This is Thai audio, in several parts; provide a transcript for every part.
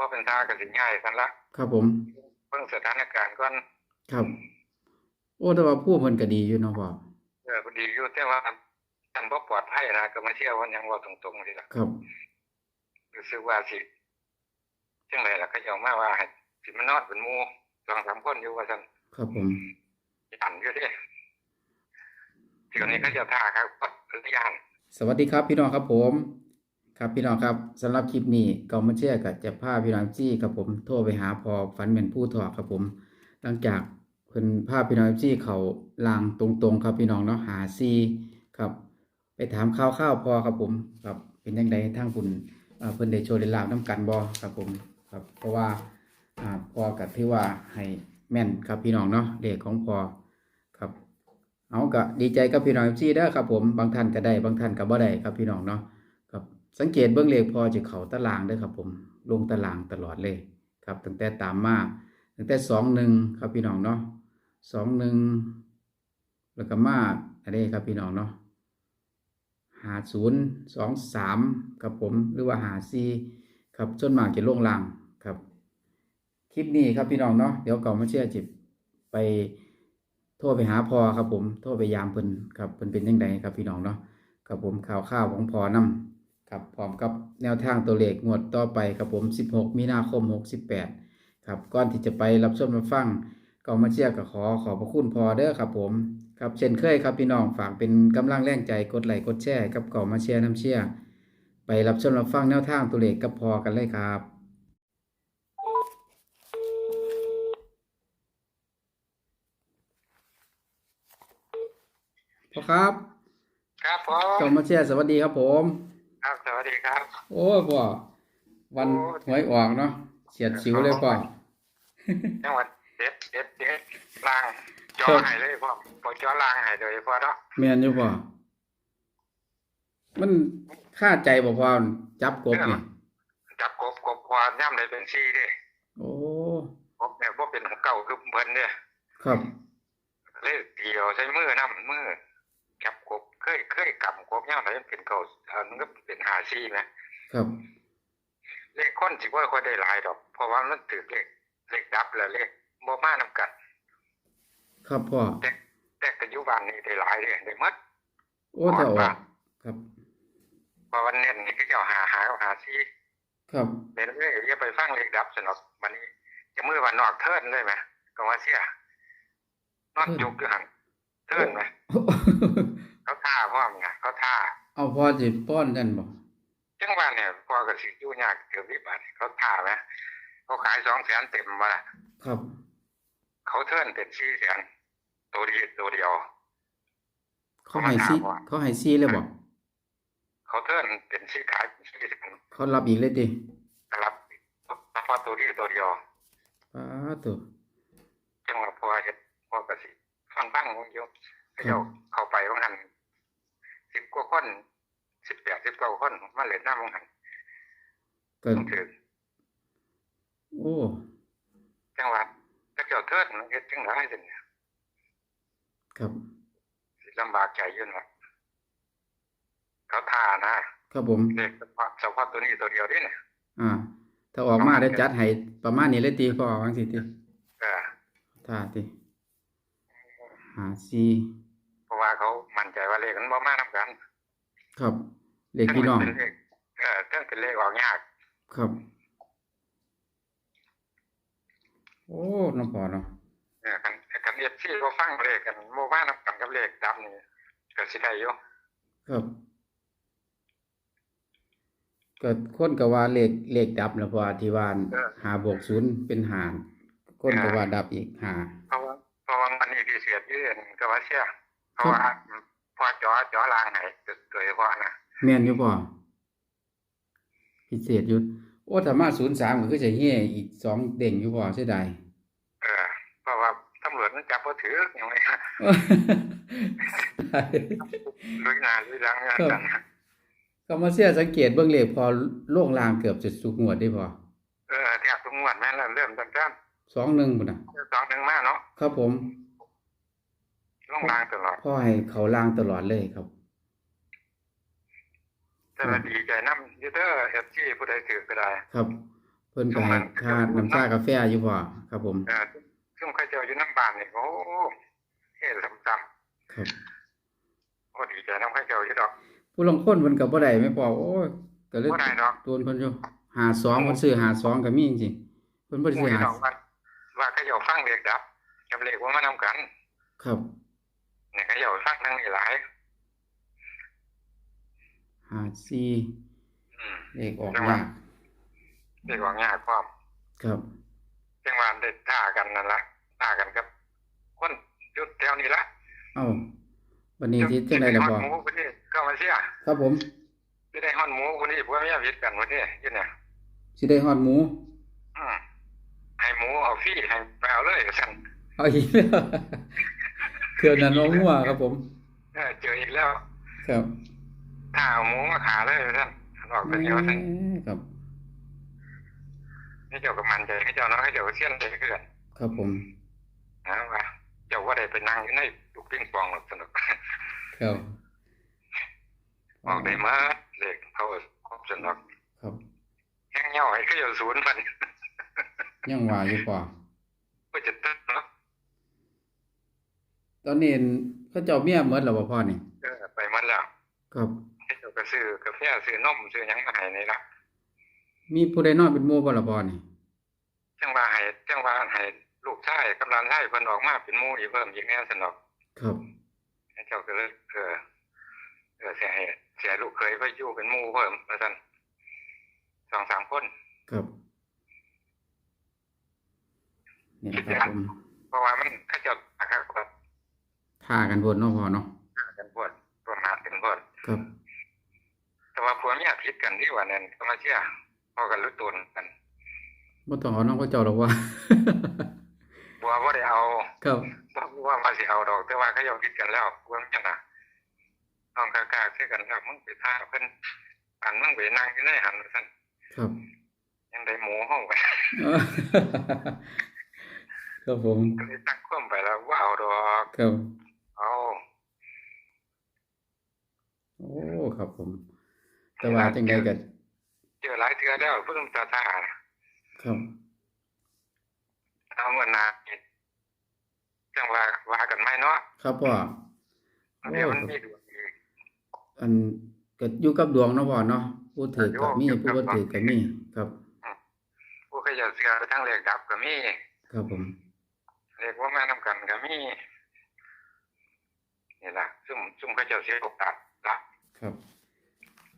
ว่าเป็นทาก็สิง่ายกันละครับผมเบิ่งสถานการณ์ก่อนครับ โอ้แต่ว่าผู้เพิ่นก็ดีอยู่เนาะพ่อเออพอดีอยู่แต่ว่าท่านบ่ปลอดภัยนะก็มาเชื่อว่าหยังเว่าตรงๆสิล่ะครับรู้สึกว่าสิจังไดล่ะเขาเจ้ามาว่าให้สิมานอนเป็นหมู่สองสามคนอยู่ว่าซั่นครับผมยันอยู่เด้เดี๋ยวนี้เขาเจะท่าครับก็ย่านสวัสดีครับพี่น้องครับผม ครับพี่น้องครับสำหรับคลิปนี้ก็มาเชื่อกับจะพาพี่น้องจี้ครับผมโทรไปหาพอฝันเป็นผู้ถอดครับผม หลังจากเพิ่นพาพี่น้องจี้เขาลางตรงๆ ครับพี่น้องเนาะหาซีครับ ไปถามข่าวข้าวๆพอครับผมครับเป็นยังไงทางคุณเพิ่นได้โชว์ได้ลาบน้ำกันบ่ครับผมครับเพราะว่าพอกับที่ว่าให้แม่นครับพี่น้องเนาะเลขของพอครับเอาก็ดีใจกับพี่น้องซีเด้ครับผมบางท่านก็ได้บางท่านก็บ่ได้ครับพี่น้องเนาะ สังเกตเบื้องเลขพอจะเข้าตารางด้อครับผมลงตารางตลอดเลยครับตั้งแต่ตามมาตั้งแต่สองหนึ่งครับพี่น้องเนาะสองหนึ่งแล้วก็มาอะไรครับพี่น้องเนาะหาศูนย์สองสามครับผมหรือว่าหาซีครับส่วนมากจะลงลางครับ คลิปนี้ครับพี่น้องเนาะเดี๋ยวเก่ามาเชื่อจิบไปโทรไปหาพอครับผมโทรไปยามเพิ่นครับเพิ่นเป็นยังไงครับพี่น้องเนาะครับผมข่าวข้าวของพอนํ ครับพร้อมกับแนวทางตัวเลขงวดต่อไปครับผม 16 มีนาคม 68 ครับก่อนที่จะไปรับชมรับฟังก็มาเชียร์กับขอขอบพระคุณพอเด้อครับผมครับเช่นเคยครับพี่น้องฝากเป็นกำลังแรงใจกดไลค์กดแชร์กับเก่ามาเชียร์น้ำเชียร์ไปรับชมรับฟังแนวทางตัวเลขกับพอกันเลยครับพอครับ ครับผเก่ามมาเชียร์สวัสดีครับผม ครับสวัสดีครับ โอ้ยพ่อวันโอ้ยหวยออกเนาะเฉียดชิวเลยพ่อจังหวัดเด็ดเด็ดเด็ดล่างจอครับให้เลยพ่อพอจอล่างให้เลยพ่อเนาะแม่นอยู่พ่อมันค่าใจบ่พอจับกบนี่จับกบกบควาย่ำได้เป็นซี่เด้โอ้กบเนี่ยบ่เป็นของเก่าคือเพิ่นเด้ครับเลยเกี่ยวใช้มือนํมือจับกบ เคยเคยกำกบย่ำได้เป็นเก่าเออมันก็เป็นหาซี่นะครับเลขคนสิว่าค่อยได้หลายดอก เพราะว่ามันถือเลขเลขดับแล้วเลขบ่มานํกัน ครับพ่อแต่แต่ปัจจุบันนี้ได้หลายเด้ได้หมดโอ้ถ้าออกครับเพราะวันเน้นนี่ก็เจ้าหาหาหาซี่ครับเดี๋ยวนี้อย่าไปฟังเลขดับสนอกวันนี้ จะมือวันนอกเทิร์นเลยไหมก็ว่าเสียนอนจุกอยู่หันเทิร์นไหม เขาท่าพร้อมไงเขาท่าเอาพ่อสิป้อนกันบ่จังหวะเนี่ยพอกับสิอยู่ยากเกือบวิบัติเขาท่าไหมเขาขายสองแสนเต็มมาละครับ เขาเทิร์นเป็นสี่แสนตัวเดียวตัวเดียว เขาให้ซีเขาให้ซีเลยบ่เขาเทิร์นเป็นสี่ขายเป็นสี่แสนเขารับอีกเลยติรับเฉพาะตัวเดียวตัวเดียวป้าตัวจังหวะพอเห็นพอกับสิฟังบ้างมึงโยมเขาเจ้าเข้าไปว่าหัน สิบกว่าคนสิบแปดสิบเก้าคนมาเล่นน้ำว่าหันก็ต้องถือโอ้จังหวัดถ้าเจ้าเทิดมันเฮ็ดจังไรสิเนี่ยครับสิลำบากใจอยืนละเขาท่านะครับผมเด็กเฉพาะเฉพาะตัวนี้ตัวเดียวนี่เนี่ยอ่า ถ้าออกมาได้จัดให้ประมาณนี้เลยติพ่อว่าจังซี่ติเออท่าติหาซีเพราะว่าเขามั่นใจว่า เลขมันบ่มานํกัน ครับเลขพี่น้องทั้เป็นเลขเออทั้งเป็นเลขออกยาก ครับ โอ้น้องพอเนาะเออกันกันเอฟซีเขาฟังเลขกันบ่มานํกันกับเลขดับนี่ก็สิได้อยู่ครับก็คนก็ว่าเลขเลขดับนะเพราะว่าที่ว่าหาบวกศูนย์เป็นหารคนก็ว่าดับอีกหาเพราะว่าเพราะว่ามันนี่ที่เสียยื่นก็ว่าเสียเพราะว่า พอจอจอลางให้โดยเฉพาะนะแม่นอยู่บ่พิเศษอยู่โอ้ถ้ามาศูนย์สามก็คือจะเฮียอีกสองเด้งอยู่บ่เสียดายเออเพราะว่าตำรวจมันจับบ่ถืออย่างไรลุยหน้าลุยหลังงานกันก็มาเสียสังเกตเบื้องเลขพอโล่งลางเกือบจะสุกงวดได้พอเออแทบทุกงวดแม่นแล้วเริ่มตั้งแต่สองหนึ่งพุ่นน่ะสองหนึ่งมาเนาะครับผม ลงรางตลอดพ่อให้เขาลางตลอดเลยครับแต่ว่าดีใจนำยูเดอร์เอฟซีผู้ใดถือก็ได้ ครับ เพิ่นก็ให้ค่าน้ำชากาแฟอยู่พ่อครับผมเออซึ่งเขาเจ้าอยู่น้ำบ้านนี่โอ้เฮ็ดซ้ำครับๆโอ้ดีใจน้ำเขาเจ้าอยู่ดอก ผู้ลางคนเพิ่นก็บ่ได้แม่พ่อโอ้ยก็เลยบ่ได้ดอกตัวเพิ่นอยู่52เพิ่นซื้อ52ก็มีจริงๆเพิ่นบ่ได้ผู้ซื้อที่ดอกหาว่าว่าเขาเจ้าฟังเรียกดับกับเลขว่ามานํกัน ครับ เนี่ยเขาเจ้าฟังทั้งนี้หลาย54อืมเลขออกจังหวะยากเรียกว่ายากความครับจังหวะได้ท่ากันนั่นละท่ากันกับ คนยุดแถวนี้ละเอ้าวันนี้สิจังไดล่ะพ่อฮอดหมูคนนี้ก็มาเสียครับผมสิได้ฮอดหมูคนนี้พวกเมียผิดกันคนนี้อยู่เนี่ยสิได้ฮอดหมูอืมให้หมูเอาฟรีให้ไปเอาเลยสั่นเอาอีกแล้ว เครื่องนั้นน้องหัวครับ ผมเออเจออีกแล้ว ครับถ้าเอาหมูมาขาเลยสั่นออกไปเดียวสั่นครับนี่เจ้าก็มันใจให้เจ้าเนาะให้เจ้าก็เสียนใจขึ้นครับผมนะว่าเจ้าว่าได้ไปนั่งอยู่ในลูกปิงปองหรอกสนุกครับออกได้มาเลขเขาครบสนุกครับแห้งเหี่ยวให้เขาเจ้าศูนย์พันยังว่าอยู่ป่ะก็จะตึ๊ดเนาะ ตอนนี้เขาเจ้าเมียหมดแล้วบ่พ่อนี่เออไปหมันแล้วครับให้เจ้าก็ซื้อกาแฟซื้อนมซื้อหยังมาให้นี่ละมีผู้ใดนอนเป็นหมู่บ่ล่ะพ่อนี่จังว่าให้จังว่าให้ลูกชายกับหลานชายเพิ่นออกมาเป็นหมู่อีกเพิ่มอีกแน่สนุกครับให้เจ้าก็เลยเออเออเสียให้เสียลูกเคยไปอยู่เป็นหมู่เพิ่มว่าซั่นสองสามคนครับนี่นะครับผมเพราะว่ามันเขาเจะอาการ ปวดท่ากันบนเนาะพ่อเนาะกันปวดประมาทกันปวดครับ แต่ว่าผัวเมียผิดกันที่ว่านั้นก็มาเชื่อพอกันรู้ตัวกันบ่ต้องเอาน้องเขาเจ้าหรอกว่าบัวว่าได้เอาครับบ่ว่ามาสิเอาดอก แต่ว่าเขายอมผิดกันแล้วผัวเมียน่ะน้องกากาเชื่อกันแล้วมึงไปท่าเพิ่นอันมึงไปนั่งอยู่ในหันว่าซั่นครับยังได้หมูห้องไปครับผมก็เลยตั้งความไปแล้วว่าเอาดอกครับ เอา โอ้ ครับผม แต่ว่าจังไดก็เจอหลายเทื่อแล้วเพิ่งตาท่าครับเอาเมื่อนานี่จังว่าว่ากันไหมเนาะครับพ่อเดี๋ยวมันมีดวงอีกอันก็อยู่กับดวงเนาะพ่อเนาะผู้ถือก็มีอยู่ผู้กับ่บดวงถือก็มีครับผู้เขาจะเสือทั้งเลขดับก็มีครับผมเลขว่าแม่นำกันก็มีนี่ล่ะซุ่มซุ่มเขาเจะเสียโอกาสละครับ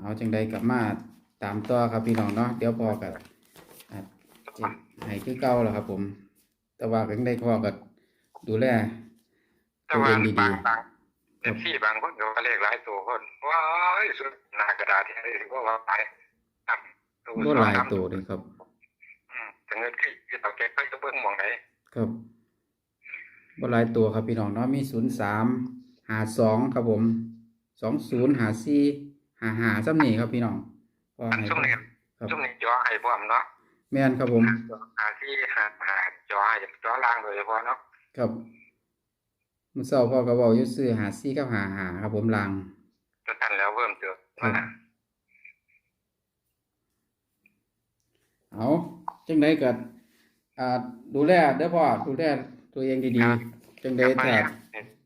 เอาจังใดกลับมาตามต่อครับพี่น้องเนาะเดี๋ยวพอกับอะจะให้คือเก่าแล้วครับ ผม แต่ว่าก็ยังได้พอกับดูแลแต่ตัวว่าเองดีบางๆบางเอฟซีบางคนก็ว่าเลขหลายตัวคนว้ายสุดหน้ากระดาษที่ได้ถือว่าว่าไปตามตัวบ่หลายสองสมตัวเลยครับอืมแต่เงินที่ที่ต่อแกเขาจะเบิ่งหมองไหนครับบ่หลายตัวครับพี่น้องเนาะมีศูนย์สามหาสองครับผมสองศูนย์หาสี่ หาหาซ้ำนี่ครับพี่น้องพออันให้ซุ่มนี้ครับซุ่มนี้จ่อให้พร้อมเนาะแม่นครับผมหาที่หาหาจ่อให้จ่อล่างโดยเฉพาะเนาะครับมื้อเช้าพ่อก็เว้าอยู่ซื้อหาสี่กับหาหาครับผมลางจะทันแล้วเพิ่มเติมครับมาเอาจังไดก็อ่าดูแลเด้อพ่อดูแลตัวเองดีๆจังได๋ถ้า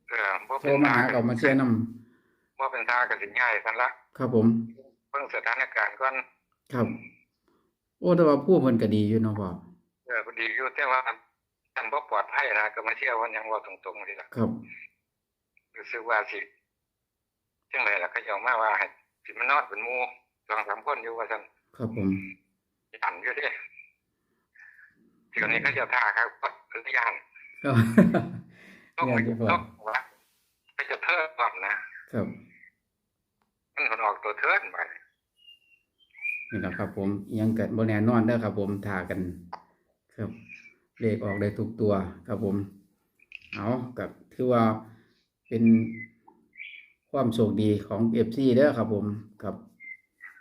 เออบ่โทเป็รนมาหาก็มาเชียร์นํบ่เป็นท่าก็สิง่ายซั่นละ ครับผมเบิ่งสถานการณ์ก่อนครับ โอ้แต่ว่าผู้เพิ่นก็ดีอยู่เนาะพ่อเออก็ดีอยู่แต่ว่าท่านบ่ปลอดภัยนะก็มาเชื่อว่ายังว่าตรงๆนี่ล่ะครับรู้สึกว่าสิจังไดล่ะเขาเจ้ามาว่าให้สิมานอนเป็นหมู่สองสามคนอยู่ว่าซั่นครับผมยันอยู่เด้เดี๋ยวนี้เขาเจะท่าครับก็ยันครับต้องแม่นอยู่พ่อต้องว่าเขาจะเทิดก่อนนะครับ มันคนออกตัวเทิดไปนี่แหละครับ ผมอิหยังเกิดบ่แน่นอนเด้อครับ ผมถ่ากัน ครับเลขออกได้ทุกตัวครับผม เอากับถือว่าเป็นความโชคดีของ FC เด้อครับ ผมครับ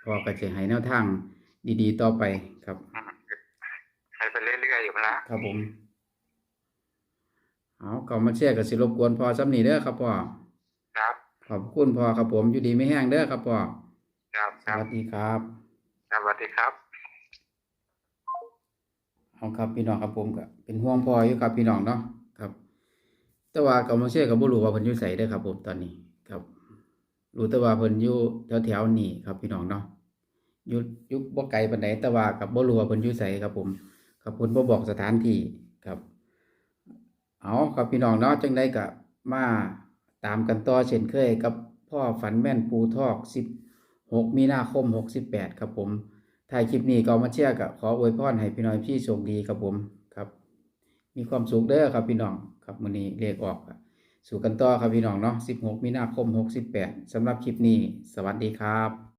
พอก็จะให้แนวทางดีๆต่อไปครับอืมให้ไปเรื่อยๆอยู่พุ่นละครับผม เอาก็มาแชร์กับสิรบกวนพอซ้ำนี้เด้อครับพ่อครับ ขอบคุณพ่อครับผมอยู่ดีไม่แห้งเด้อครับพ่อครับสครับวัสดีครับสวัสดีครับเอาครับพี่น้องครับผมก็เป็นห่วงพ่ออยู่ครับพี่น้องเนาะครับ แต่ว่าก็บ่เชื่อก็บ่รู้ว่าเพิ่นอยู่ไสเด้อครับ ผมตอนนี้ครับรู้แต่ว่าเพิ่นอยู่แถวๆนี้ครับพี่น้องเนาะอยู่อยู่บ่ไกลปานใดแต่ว่าก็บ่รู้ว่าเพิ่นอยู่ไสครับผมครับเพิ่นบ่บอกสถานที่ครับ เอาครับพี่น้องเนาะจังไดก็มา ตามกันต่อเช่นเคยกับพ่อฝันแม่นปูทอก 16 มีนาคม 68 ครับผมถ่ายคลิปนี้ก็เอามาแชร์กับขออวยพรให้พี่น้องพี่โชคดีครับผมครับ มีความสุขเด้อครับพี่น้องครับมื้อนี้เลขออกสู่กันต่อครับพี่น้องเนาะ16 มีนาคม 68สำหรับคลิปนี้ สวัสดีครับ